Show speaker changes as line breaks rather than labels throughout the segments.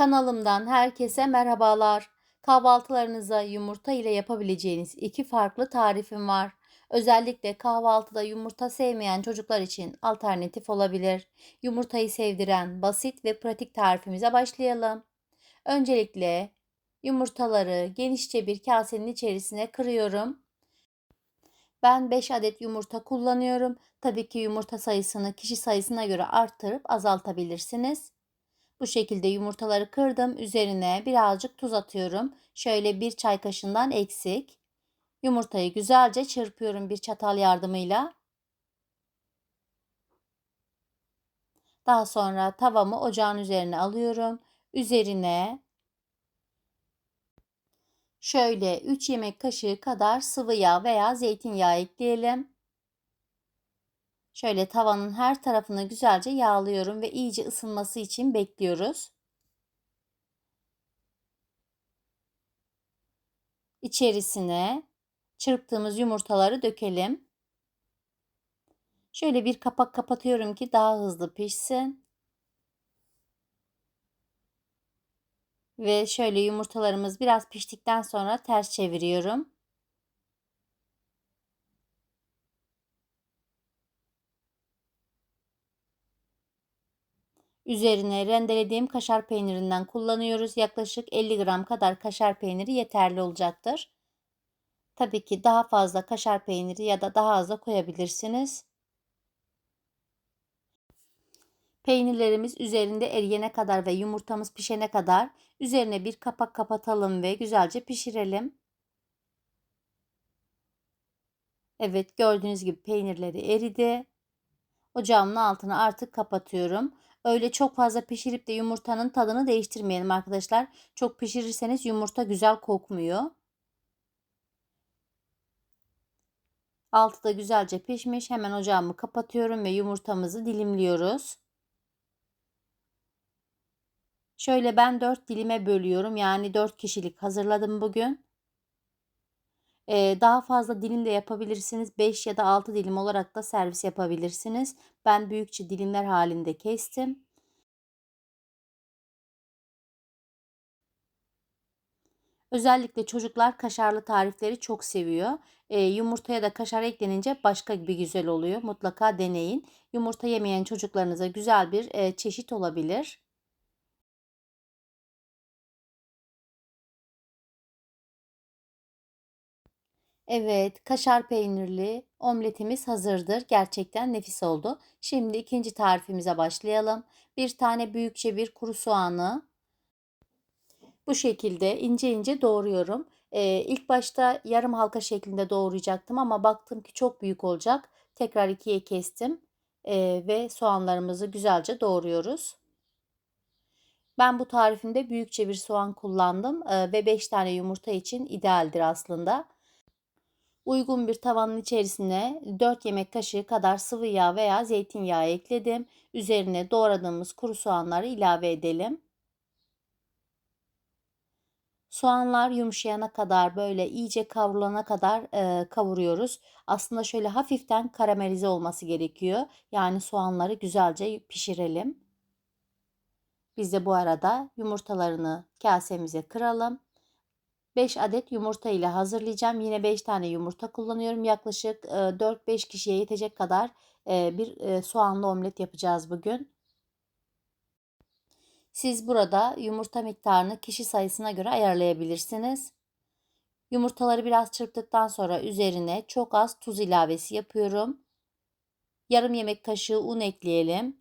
Kanalımdan herkese merhabalar. Kahvaltılarınıza yumurta ile yapabileceğiniz iki farklı tarifim var. Özellikle kahvaltıda yumurta sevmeyen çocuklar için alternatif olabilir. Yumurtayı sevdiren basit ve pratik tarifimize başlayalım. Öncelikle yumurtaları genişçe bir kasenin içerisine kırıyorum. Ben 5 adet yumurta kullanıyorum. Tabii ki yumurta sayısını kişi sayısına göre arttırıp azaltabilirsiniz. Bu şekilde yumurtaları kırdım. Üzerine birazcık tuz atıyorum. Şöyle bir çay kaşığından eksik. Yumurtayı güzelce çırpıyorum bir çatal yardımıyla. Daha sonra tavamı ocağın üzerine alıyorum. Üzerine şöyle 3 yemek kaşığı kadar sıvı yağ veya zeytinyağı ekleyelim. Şöyle tavanın her tarafını güzelce yağlıyorum ve iyice ısınması için bekliyoruz. İçerisine çırptığımız yumurtaları dökelim. Şöyle bir kapak kapatıyorum ki daha hızlı pişsin. Ve şöyle yumurtalarımız biraz piştikten sonra ters çeviriyorum. Üzerine rendelediğim kaşar peynirinden kullanıyoruz. Yaklaşık 50 gram kadar kaşar peyniri yeterli olacaktır. Tabii ki daha fazla kaşar peyniri ya da daha az da koyabilirsiniz. Peynirlerimiz üzerinde eriyene kadar ve yumurtamız pişene kadar üzerine bir kapak kapatalım ve güzelce pişirelim. Evet gördüğünüz gibi peynirleri eridi. Ocağımın altını artık kapatıyorum. Öyle çok fazla pişirip de yumurtanın tadını değiştirmeyelim arkadaşlar. Çok pişirirseniz yumurta güzel kokmuyor. Altı da güzelce pişmiş. Hemen ocağımı kapatıyorum ve yumurtamızı dilimliyoruz. Şöyle ben 4 dilime bölüyorum. Yani 4 kişilik hazırladım bugün. Ee, daha fazla dilim de yapabilirsiniz. 5 ya da 6 dilim olarak da servis yapabilirsiniz. Ben büyükçe dilimler halinde kestim. Özellikle çocuklar kaşarlı tarifleri çok seviyor. E, yumurtaya da kaşar eklenince başka bir güzel oluyor. Mutlaka deneyin. Yumurta yemeyen çocuklarınıza güzel bir e, çeşit olabilir. Evet, kaşar peynirli omletimiz hazırdır. Gerçekten nefis oldu. Şimdi ikinci tarifimize başlayalım. Bir tane büyükçe bir kuru soğanı bu şekilde ince ince doğruyorum. Ee, ilk başta yarım halka şeklinde doğrayacaktım ama baktım ki çok büyük olacak. Tekrar ikiye kestim ee, ve soğanlarımızı güzelce doğruyoruz. Ben bu tarifimde büyükçe bir soğan kullandım ee, ve 5 tane yumurta için idealdir aslında. Uygun bir tavanın içerisine 4 yemek kaşığı kadar sıvı yağ veya zeytinyağı ekledim. Üzerine doğradığımız kuru soğanları ilave edelim. Soğanlar yumuşayana kadar böyle iyice kavrulana kadar e, kavuruyoruz. Aslında şöyle hafiften karamelize olması gerekiyor. Yani soğanları güzelce pişirelim. Biz de bu arada yumurtalarını kasemize kıralım. 5 adet yumurta ile hazırlayacağım. Yine 5 tane yumurta kullanıyorum. Yaklaşık 4-5 kişiye yetecek kadar bir soğanlı omlet yapacağız bugün. Siz burada yumurta miktarını kişi sayısına göre ayarlayabilirsiniz. Yumurtaları biraz çırptıktan sonra üzerine çok az tuz ilavesi yapıyorum. Yarım yemek kaşığı un ekleyelim.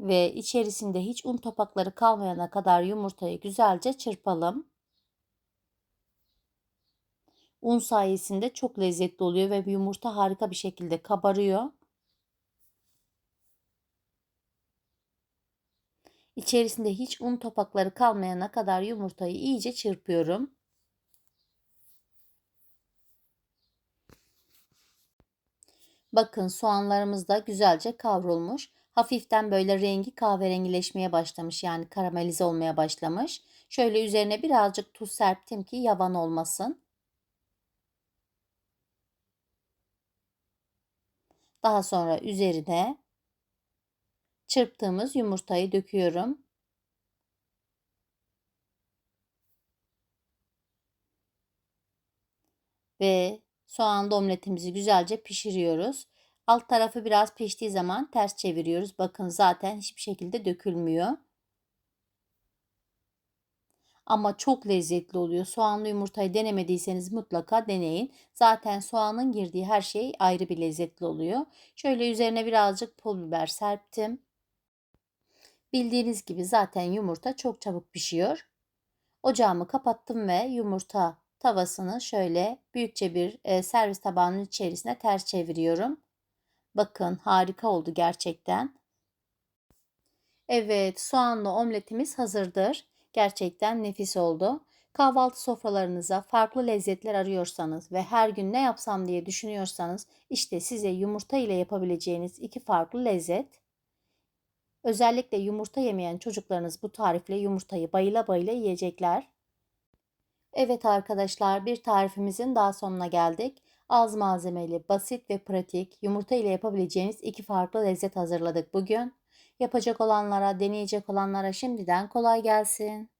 Ve içerisinde hiç un topakları kalmayana kadar yumurtayı güzelce çırpalım. Un sayesinde çok lezzetli oluyor ve yumurta harika bir şekilde kabarıyor. İçerisinde hiç un topakları kalmayana kadar yumurtayı iyice çırpıyorum. Bakın soğanlarımız da güzelce kavrulmuş. Hafiften böyle rengi kahverengileşmeye başlamış yani karamelize olmaya başlamış. Şöyle üzerine birazcık tuz serptim ki yavan olmasın. Daha sonra üzerine çırptığımız yumurtayı döküyorum. Ve soğan omletimizi güzelce pişiriyoruz. Alt tarafı biraz piştiği zaman ters çeviriyoruz. Bakın zaten hiçbir şekilde dökülmüyor. Ama çok lezzetli oluyor. Soğanlı yumurtayı denemediyseniz mutlaka deneyin. Zaten soğanın girdiği her şey ayrı bir lezzetli oluyor. Şöyle üzerine birazcık pul biber serptim. Bildiğiniz gibi zaten yumurta çok çabuk pişiyor. Ocağımı kapattım ve yumurta tavasını şöyle büyükçe bir e, servis tabağının içerisine ters çeviriyorum. Bakın harika oldu gerçekten. Evet, soğanlı omletimiz hazırdır. Gerçekten nefis oldu. Kahvaltı sofralarınıza farklı lezzetler arıyorsanız ve her gün ne yapsam diye düşünüyorsanız işte size yumurta ile yapabileceğiniz iki farklı lezzet. Özellikle yumurta yemeyen çocuklarınız bu tarifle yumurtayı bayıla bayıla yiyecekler. Evet arkadaşlar bir tarifimizin daha sonuna geldik. Az malzemeli, basit ve pratik yumurta ile yapabileceğiniz iki farklı lezzet hazırladık bugün. Yapacak olanlara, deneyecek olanlara şimdiden kolay gelsin.